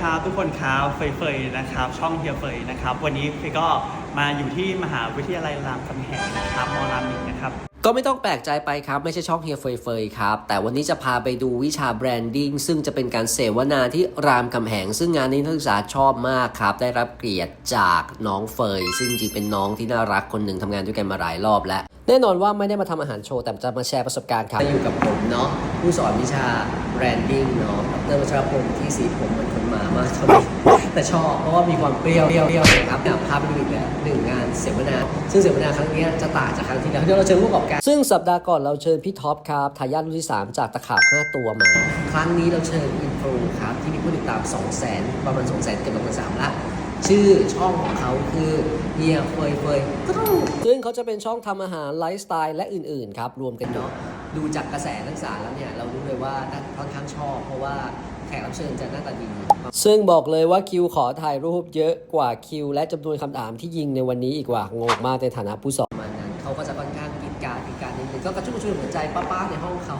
ครับทุกคนครับเฟยเฟยนะครับ ช่องเฮียเฟยนะครับ วันนี้เฟยก็มาอยู่ที่มหาวิทยาลัยรามคำแหงนะครับมรามหนึ่งนะครับ ก็ไม่ต้องแปลกใจไปครับ ไม่ใช่ช่องเฮียเฟยเฟยครับ แต่วันนี้จะพาไปดูวิชาแบรนดิ้งซึ่งจะเป็นการเสวนาที่รามคำแหง ซึ่งงานนี้นักศึกษาชอบมากครับ ได้รับเกียรติจากน้องเฟย ซึ่งจริงเป็นน้องที่น่ารักคนหนึ่งทำงานด้วยกันมาหลายรอบแล้ว แน่นอนว่าไม่ได้มาทำอาหารโชว์แต่จะมาแชร์ประสบการณ์ครับอยู่กับผมเนาะผู้สอนวิชาแบรนดิ้งเนาะดรวัชรพงศ์ที่สีผมเหมือนคนหมามากเท่านี้ แต่ชอบเพราะว่ามีความเปรี้ยวเปรี้ยวเปรี้ยวนะครับเนี่ยพาไปดูอีกแล้วหนึ่งงานเสวนา ซึ่งเสวนาครั้งนี้จะต่างจากครั้งที่แล้วเดี๋ยวเราเชิญผู้ประกอบการซึ่งสัปดาห์ก่อนเราเชิญพี่ท็อปครับทายาทรุ่นที่ 3 จากตะขาบ5ตัวมา ครั้งนี้เราเชิญอินฟลูครับที่มีผู้ติดตาม 2 0 0 0 0 0ประมาณ2 0 0 0 0 0เกือบประมาณ3ละชื่อช่องของเขาคือเฮียเฟยเฟยกรูซึ่งเขาจะเป็นช่องทำอาหารไลฟ์สไตล์และอื่นๆครับรวมกันเนาะ ดูจากกระแสนักศึกษาแล้วเนี่ยเรารู้เลยว่าค่อนข้างชอบ เพราะว่าแขกรับเชิญจะหน้าตาดี ซึ่งบอกเลยว่าคิวขอถ่ายรูปเยอะกว่าคิว และจำนวนคำถามที่ยิงในวันนี้อีกว่างงมากในฐานะผู้สอนมันนั้นเขาก็จะค่อนข้างกิดการกินการนิดนึงก็กระชุ่มกระชวยหัวใจป้าๆในห้องเขา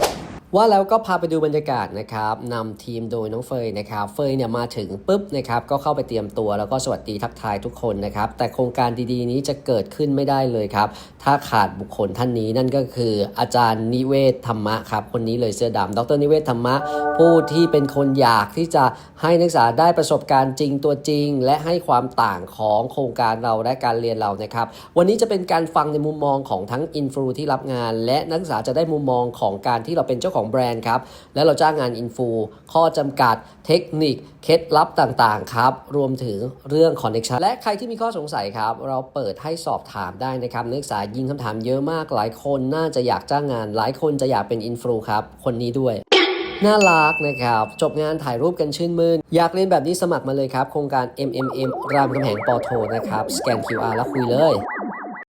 ว่าแล้วก็พาไปดูบรรยากาศนะครับนำทีมโดยน้องเฟยนะครับ เฟยเนี่ยมาถึงปุ๊บนะครับก็เข้าไปเตรียมตัวแล้วก็สวัสดีทักทายทุกคนนะครับ แต่โครงการดีๆนี้จะเกิดขึ้นไม่ได้เลยครับ ถ้าขาดบุคคลท่านนี้นั่นก็คืออาจารย์นิเวศธรรมะครับ คนนี้เลยเสื้อดำดรนิเวศธรรมะ ผู้ที่เป็นคนอยากที่จะให้นักศึกษาได้ประสบการณ์จริงตัวจริง และให้ความต่างของโครงการเราและการเรียนเรานะครับ วันนี้จะเป็นการฟังในมุมมองของทั้งอินฟลูที่รับงาน และนักศึกษาจะได้มุมมองของการที่เราเป็นเจ้าของแบรนด์ครับ และเราจ้างงานอินฟูข้อจำกัดเทคนิค เคล็ดลับต่างๆครับ รวมถึงเรื่องคอนเน t ชันและใครที่มีข้อสงสัยครับ เราเปิดให้สอบถามได้นะครับนักศึกษายิงคำถามเยอะมากหลายคนน่าจะอยากจ้างงาน หลายคนจะอยากเป็นอินฟูครับ คนนี้ด้วยน่ารักนะครับ จบงานถ่ายรูปกันชื่นมื่นอยากเรียนแบบนี้สมัครมาเลยครับ โครงการ MMM รามคำแหงปอโทนะครับ สแกน QR แล้วคุยเลย